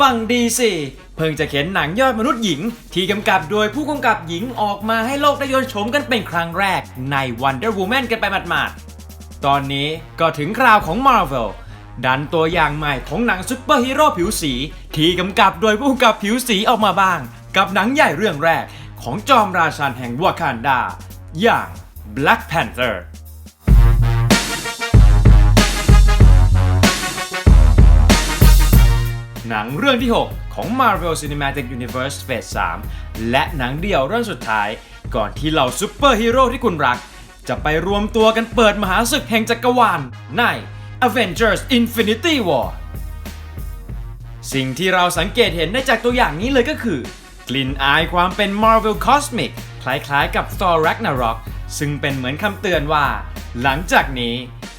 ฟังดีสิเพิ่งจะเขียนหนังยอดมนุษย์หญิง ที่กำกับโดยผู้กำกับหญิงออกมาให้โลกได้ยนชมกันเป็นครั้งแรกใน Wonder Woman กันไปหมาดๆ ตอนนี้ก็ถึงคราวของ Marvel ดันตัวอย่างใหม่ของหนังซุปเปอร์ฮีโร่ผิวสี ที่กำกับโดยผู้กำกับผิวสีออกมาบ้าง กับหนังใหญ่เรื่องแรกของจอมราชันแห่งวากันดา อย่าง Black Panther หนังเรื่องที่ 6 ของ Marvel Cinematic Universe Phase 3 และหนังเดี่ยวเรื่องสุดท้าย ก่อนที่เหล่าซูเปอร์ฮีโร่ที่คุณรัก จะไปรวมตัวกันเปิดมหาศึกแห่งจักรวาลใน Avengers Infinity War สิ่งที่เราสังเกตเห็นได้จากตัวอย่างนี้เลยก็คือ กลิ่นอายความเป็น Marvel Cosmic คล้ายๆกับ Thor Ragnarok ซึ่งเป็นเหมือนคำเตือนว่า หลังจากนี้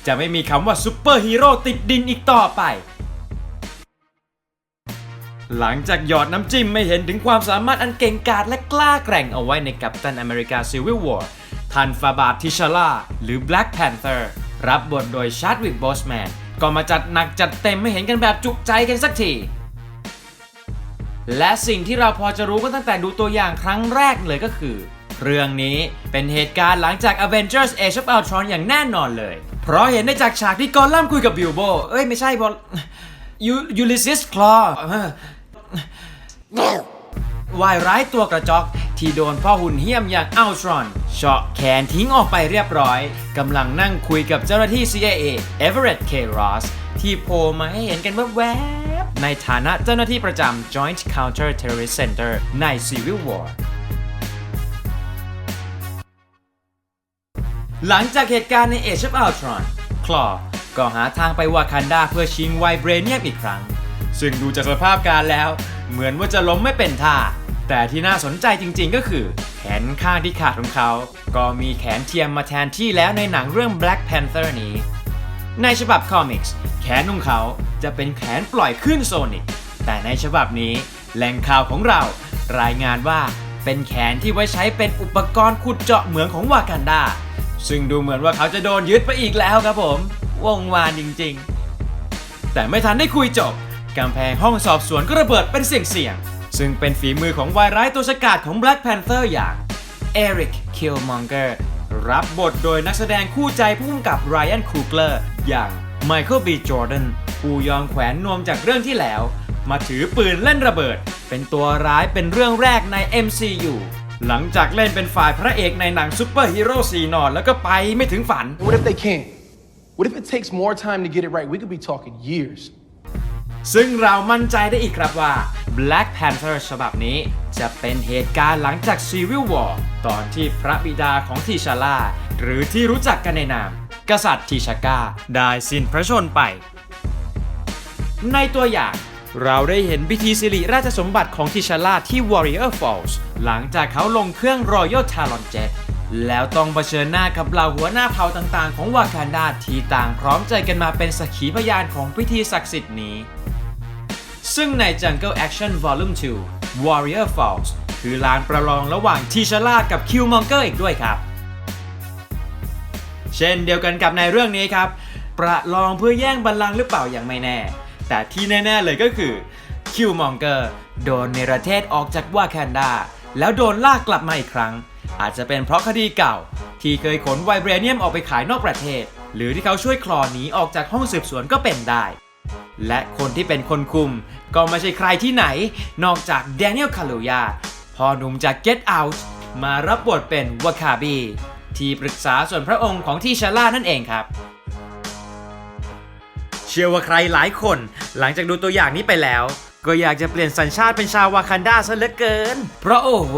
จะไม่มีคำว่าซูเปอร์ฮีโร่ติดดินอีกต่อไป หลังจากหยอดน้ำจิ้มไม่เห็นถึงความสามารถอันเก่งกาจและกล้าแกร่งเอาไว้ในกัปตันอเมริกา Civil War ทันฟาบาทิชาลาหรือ Black Panther รับบทโดยชาร์ดวิกบอสแมนก็มาจัดหนักจัดเต็มไม่เห็นกันแบบจุใจกันสักทีและสิ่งที่เราพอจะรู้กันตั้งแต่ดูตัวอย่างครั้งแรกเลยก็คือ เรื่องนี้เป็นเหตุการณ์หลังจาก Avengers Age of Ultron อย่างแน่นอนเลย เพราะเห็นได้จากฉากที่กอลัมคุยกับบิลโบ เอ้ยไม่ใช่บอลยูยูลิซิสคลอ วายร้ายตัวกระจอกที่โดนพ่อหุ่นเหี้ยมอย่างอัลตรอนเฉาะแขนทิ้งออกไปเรียบร้อยกำลังนั่งคุยกับเจ้าหน้าที่ CIA Everett K. Ross ที่โผล่มาให้เห็นกันแวบๆในฐานะเจ้าหน้าที่ประจำ Joint Counter Terrorist Center ใน Civil War หลังจากเหตุการณ์ใน Age of Ultron คลอก็หาทางไปวากันดาเพื่อชิงไวเบรเนียมอีกครั้ง ซึ่งดูจากสภาพการแล้ว เหมือนว่าจะล้มไม่เป็นท่า แต่ที่น่าสนใจจริงๆก็คือ แขนข้างที่ขาดของเขา ก็มีแขนเทียมมาแทนที่แล้วในหนังเรื่อง Black Panther นี้ ในฉบับคอมิกส์แขนของเขาจะเป็นแขนปล่อยขึ้นโซนิกแต่ในฉบับนี้แหล่งข่าวของเรา รายงานว่าเป็นแขนที่ไว้ใช้เป็นอุปกรณ์ขุดเจาะเหมืองของวากันดาซึ่งดูเหมือนว่าเขาจะโดนยึดไปอีกแล้วครับผม วงวานจริงๆ แต่ไม่ทันได้คุยจบ กำแพงห้องสอบสวนก็ระเบิดเป็นเสียงๆซึ่งเป็นฝีมือของวายร้ายตัวฉกาจของ Black Panther อย่าง Eric Killmonger รับบทโดยนักแสดงคู่ใจผู้กำกับ Ryan Coogler อย่าง Michael B. Jordan ผู้ยอมแขวนนวมจากเรื่องที่แล้ว มาถือปืนเล่นระเบิด เป็นตัวร้ายเป็นเรื่องแรกใน MCU หลังจากเล่นเป็นฝ่ายพระเอกในหนังซูเปอร์ฮีโร่สีนอนแล้วก็ไปไม่ถึงฝัน What if they can't? What if it takes more time to get it right? We could be talking years. ซึ่งเรามั่นใจได้อีกครับว่า Black Panther ฉบับนี้จะเป็นเหตุการณ์หลังจาก Civil War ตอนที่พระบิดาของทีชาร่า หรือที่รู้จักกันในนาม กษัตริย์ทีชาก้า ได้สิ้นพระชนไป ในตัวอย่างเราได้เห็นพิธีสิริราชสมบัติของทิชาร่าที่ Warrior Falls หลังจากเขาลงเครื่อง Royal Talon Jet แล้วต้องเผชิญหน้ากับเหล่าหัวหน้าเผ่าต่างๆ ของวากันดาที่ต่างพร้อมใจกันมาเป็นสักขีพยานของพิธีศักดิ์สิทธิ์นี้ ซึ่งใน Jungle Action Volume 2 Warrior Falls คือลานประลองระหว่างทีชาร่ากับคิวมองเกอร์อีกด้วยครับ เช่นเดียวกันกับในเรื่องนี้ครับ ประลองเพื่อแย่งบัลลังก์หรือเปล่ายังไม่แน่ แต่ที่แน่ ๆ เลยก็คือคิวมองเกอร์โดนเนรเทศออกจากวาแคนดาแล้วโดนลากกลับมาอีกครั้ง อาจจะเป็นเพราะคดีเก่า ที่เคยขนไวเบรเนียมออกไปขายนอกประเทศ หรือที่เขาช่วยคลอหนีออกจากห้องสืบสวนก็เป็นได้ และคนที่เป็นคนคุม ก็ไม่ใช่ใครที่ไหน นอกจากแดเนียลคาลูยาพ่อหนุ่มจาก Get Out มารับบทเป็นวาคาบีที่ปรึกษาส่วนพระองค์ของที่ชาล่านั่นเองครับ เชื่อว่าใครหลายคน หลังจากดูตัวอย่างนี้ไปแล้ว ก็อยากจะเปลี่ยนสัญชาติเป็นชาววากันดาซะเหลือเกิน เพราะโอ้โห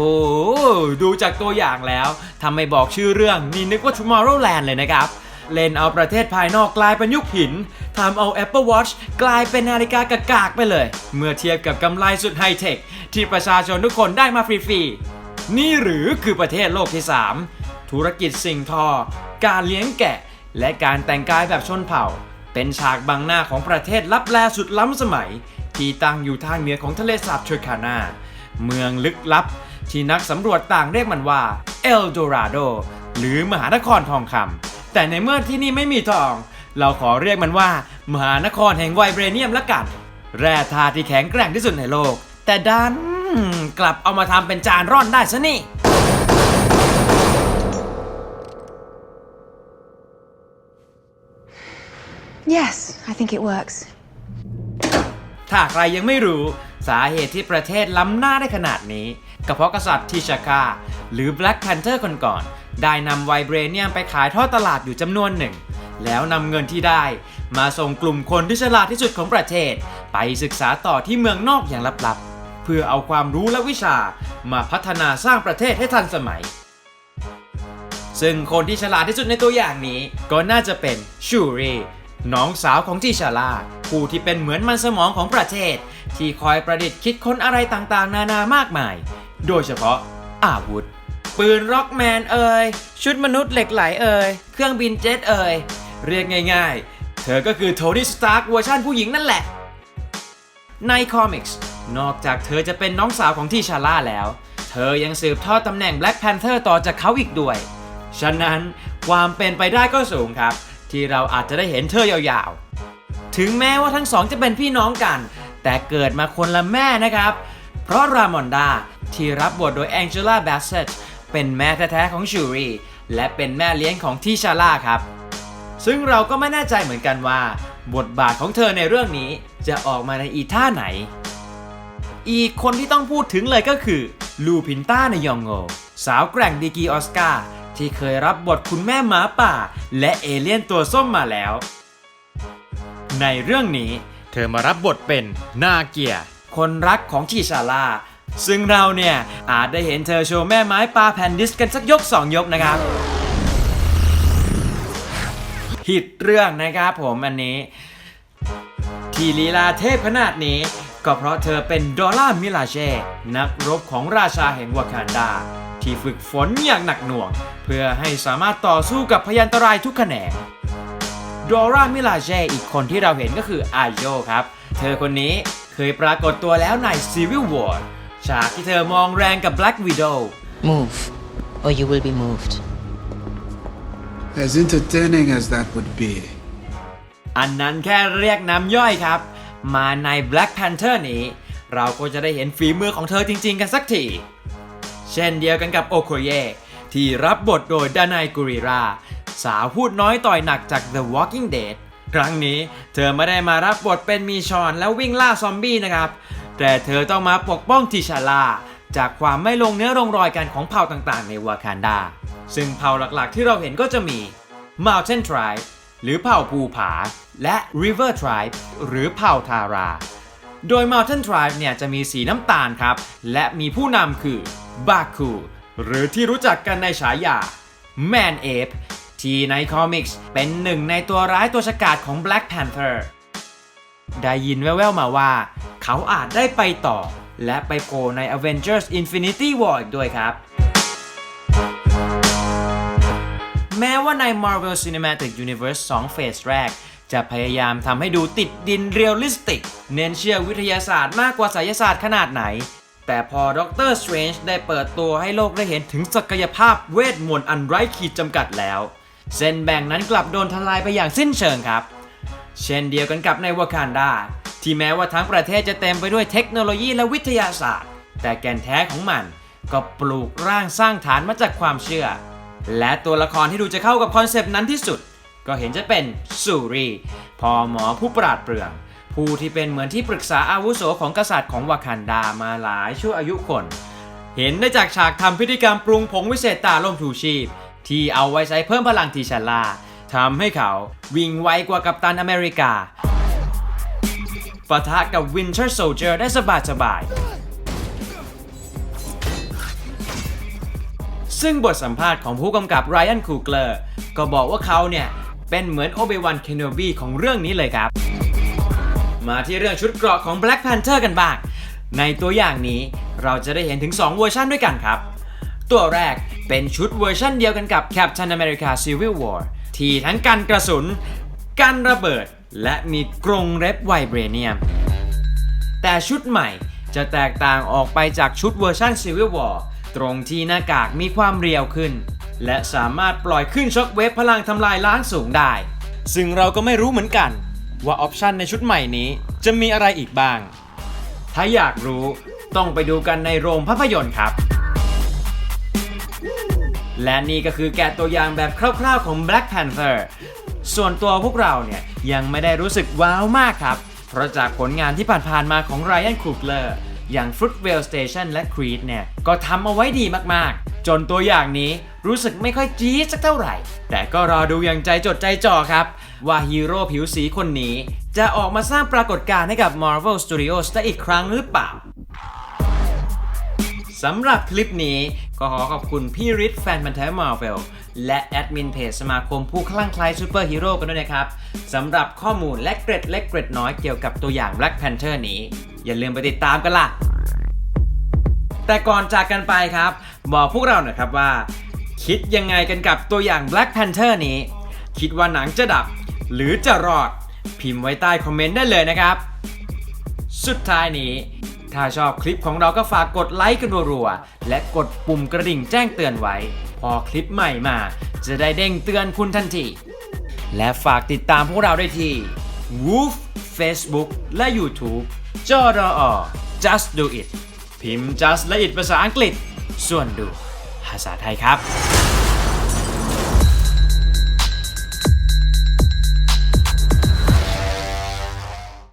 ดูจากตัวอย่างแล้วทำไมบอกชื่อเรื่องนี่นึกว่า Tomorrowland เลยนะครับ เล่นเอาประเทศภายนอกกลายเป็นยุคหินทำเอา Apple Watch กลายเป็นนาฬิกากากๆไปเลย เมื่อเทียบกับกำไรสุดไฮเทค ที่ประชาชนทุกคนได้มาฟรีๆ นี่หรือคือประเทศโลกที่ 3 ธุรกิจสิ่งทอ การเลี้ยงแกะ และการแต่งกายแบบชนเผ่า เป็นฉากบังหน้าของประเทศลับแลสุดล้ำสมัย ที่ตั้งอยู่ทางเหนือของทะเลสาบเทอร์คานา เมืองลึกลับ ที่นักสำรวจต่างเรียกมันว่าเอลโดราโดหรือมหานครทองคำแต่ในเมื่อที่นี่ไม่มีทอง เราขอเรียกมันว่า มหานครแห่งไวเบรเนียมละกัน แร่ธาตุที่แข็งแกร่งที่สุดในโลก แต่ดันกลับเอามาทำเป็นจานร่อนได้ซะนี่ Yes, I think it works. ถ้าใครยังไม่รู้สาเหตุที่ประเทศล้ำหน้าได้ขนาดนี้ก็เพราะกษัตริย์ทิชากาหรือ Black Panther คนก่อนได้นำไวเบรเนียมไปขายทอดตลาดอยู่จำนวนหนึ่ง แล้วนำเงินที่ได้ มาส่งกลุ่มคนที่ฉลาดที่สุดของประเทศ ไปศึกษาต่อที่เมืองนอกอย่างลับๆ เพื่อเอาความรู้และวิชามาพัฒนาสร้างประเทศให้ทันสมัย ซึ่งคนที่ฉลาดที่สุดในตัวอย่างนี้ก็น่าจะเป็นชูรี น้องสาวของที่ฉลา ผู้ที่เป็นเหมือนมันสมองของประเทศ ที่คอยประดิษฐ์คิดค้นอะไรต่างๆ นานามากมาย โดยเฉพาะอาวุธ ปืนร็อกแมนเอ่ยชุดมนุษย์เหล็กไหลเอ่ยเครื่องบินเจ็ตเอ่ยเรียกง่ายๆ เธอก็คือโทนี่สตาร์กเวอร์ชันผู้หญิงนั่นแหละ ในคอมิกส์นอกจากเธอจะเป็นน้องสาวของที่ชาร่าแล้ว เธอยังสืบทอดตำแหน่ง Black Panther ต่อจากเขาอีกด้วย ฉะนั้นความเป็นไปได้ก็สูงครับ ที่เราอาจจะได้เห็นเธอยาวๆ ถึงแม้ว่าทั้งสองจะเป็นพี่น้องกัน แต่เกิดมาคนละแม่นะครับ เพราะรามอนดาที่รับบทโดยแองเจล่าแบสเซตเป็นแม่แท้ๆของชูรีและเป็นแม่เลี้ยงของทีชาร่าครับ ซึ่งเราก็ไม่แน่ใจเหมือนกันว่า บทบาทของเธอในเรื่องนี้จะออกมาในอีท่าไหน อีกคนที่ต้องพูดถึงเลยก็คือ ลูพินต้าในยองโง สาวแกร่งดีกีออสการ์ ที่เคยรับบทคุณแม่หมาป่า และเอเลี่ยนตัวส้มมาแล้ว ในเรื่องนี้เธอมารับบทเป็นนาเกีย คนรักของทีชาลา ซึ่งเราเนี่ยอาจได้เห็นเธอโชว์แม่ไม้ปลาแผ่นดิสกันสักยกสองยกนะครับผิดเรื่องนะครับผมอันนี้ ที่ลีลาเทพขนาดนี้ ก็เพราะเธอเป็นดอลล่ามิลาเช่ นักรบของราชาแห่งวากันดา ที่ฝึกฝนอย่างหนักหน่วง เพื่อให้สามารถต่อสู้กับพยันตรายทุกแขนงดอร่ามิลาเช่อีกคนที่เราเห็นก็คืออาโยครับ เธอคนนี้เคยปรากฏตัวแล้วใน Civil War ฉากที่เธอมองแรงกับ Black Widow Move, or you will be moved. As entertaining as that would be, อันนั้นแค่เรียกน้ำย่อยครับ มาใน Black Panther นี้ เราก็จะได้เห็นฝีมือของเธอจริง ๆ กันสักที เช่นเดียวกันกับโอโคเยที่รับบทโดยดานายกุริราสาวพูดน้อยต่อยหนักจาก The Walking Dead ครั้งนี้เธอไม่ได้มารับบทเป็นมีชอนแล้ววิ่งล่าซอมบี้นะครับ แต่เธอต้องมาปกป้องทิชาลาจากความไม่ลงเนื้อลงรอยกันของเผ่าต่างๆ ในวากันดา ซึ่งเผ่าหลักๆที่เราเห็นก็จะมี Mountain Tribe หรือเผ่าภูผา และ River Tribe หรือเผ่าทารา โดย Mountain Tribe เนี่ยจะมีสีน้ำตาลครับ และมีผู้นำคือบาคูหรือที่รู้จักกันในฉายา Man Ape ที่ในคอมิกส์เป็นหนึ่งในตัวร้ายตัวฉกาจของ Black Panther ได้ยินแว่วๆมาว่า เขาอาจได้ไปต่อ และไปโผล่ใน Avengers Infinity War อีกด้วยครับ แม้ว่าใน Marvel Cinematic Universe 2 เฟสแรก จะพยายามทำให้ดูติดดินเรียลลิสติก เน้นเชื่อวิทยาศาสตร์มากกว่าไสยศาสตร์ขนาดไหน แต่พอด็อกเตอร์สเตรนจ์ได้เปิดตัวให้โลกได้เห็นถึงศักยภาพเวทมนต์อันไร้ขีดจำกัดแล้ว เส้นแบ่งนั้นกลับโดนทลายไปอย่างสิ้นเชิงครับ เช่นเดียวกันกับในวากันดาที่แม้ว่าทั้งประเทศจะเต็มไปด้วยเทคโนโลยีและวิทยาศาสตร์ แต่แก่นแท้ของมัน ก็ปลูกร่างสร้างฐานมาจากความเชื่อ และตัวละครที่ดูจะเข้ากับคอนเซปต์นั้นที่สุด ก็เห็นจะเป็นซูรีพอหมอผู้ปราดเปรื่อง ผู้ที่เป็นเหมือนที่ปรึกษาอาวุโสของกษัตริย์ของวากันดามาหลายชั่วอายุคน เห็นได้จากฉากทำพิธีกรรมปรุงผงวิเศษตาล่มชูชีพ ที่เอาไว้ใช้เพิ่มพลังทีชาลาทำให้เขาวิ่งไวกว่ากัปตันอเมริกาปะทะกับ Winter Soldier ได้สบายๆซึ่งบทสัมภาษณ์ของผู้กำกับไรอันคูเกอร์ก็บอกว่าเขาเนี่ย เป็นเหมือนโอเบวันเคนโนบีของเรื่องนี้เลยครับ มาที่เรื่องชุดเกราะของ Black Panther กันบ้าง ในตัวอย่างนี้เราจะได้เห็นถึง 2 เวอร์ชันด้วยกันครับ ตัวแรกเป็นชุดเวอร์ชันเดียวกันกับ Captain America Civil War ที่ทั้งกันกระสุน กันระเบิด และมีกรงเล็บไวเบรเนียม แต่ชุดใหม่จะแตกต่างออกไปจากชุดเวอร์ชัน Civil War ตรงที่หน้ากากมีความเรียวขึ้น และสามารถปล่อยขึ้นช็อคเวฟพลังทำลายล้างสูงได้ ซึ่งเราก็ไม่รู้เหมือนกัน ว่าออปชันในชุดใหม่นี้จะมีอะไรอีกบ้าง ถ้าอยากรู้ต้องไปดูกันในโรงภาพยนตร์ครับ และนี่ก็คือแกะตัวอย่างแบบคร่าวๆของ Black Panther ส่วนตัวพวกเราเนี่ยยังไม่ได้รู้สึกว้าวมากครับ เพราะจากผลงานที่ผ่านๆมาของ Ryan Coogler อย่าง Fruitvale Station และ Creed เนี่ยก็ทำเอาไว้ดีมากๆ จนตัวอย่างนี้รู้สึกไม่ค่อยจี๊ดสักเท่าไหร่ แต่ก็รอดูอย่างใจจดใจจ่อครับ ว่าฮีโร่ผิวสีคนนี้ จะออกมาสร้างปรากฏการณ์ให้กับ Marvel Studios ได้อีกครั้งหรือเปล่าสำหรับคลิปนี้ก็ขอขอบคุณพี่ริทแฟนบันเทิงมาเวลและแอดมินเพจสมาคมผู้คลั่งไคล้ซูเปอร์ฮีโร่กันด้วยนะครับสำหรับข้อมูลและเกร็ดเล็กเกร็ดน้อยเกี่ยวกับตัวอย่าง Black Panther นี้ อย่าลืมไปติดตามกันล่ะ แต่ก่อนจากกันไปครับ บอกพวกเราหน่อยครับว่า คิดยังไงกันกับตัวอย่าง Black Panther นี้ คิดว่าหนังจะดับ หรือจะรอด พิมพ์ไว้ใต้คอมเมนต์ได้เลยนะครับ สุดท้ายนี้ ถ้าชอบคลิปของเราก็ฝากกดไลค์กันรัวๆและกดปุ่มกระดิ่งแจ้งเตือนไว้ พอคลิปใหม่มา จะได้เด้งเตือนคุณทันทีและฝากติดตามพวกเราได้ที่ Woof Facebook และ YouTube จอรอ Just Do It พิมพ์ Just และ It ภาษาอังกฤษ ส่วนดูภาษาไทยครับ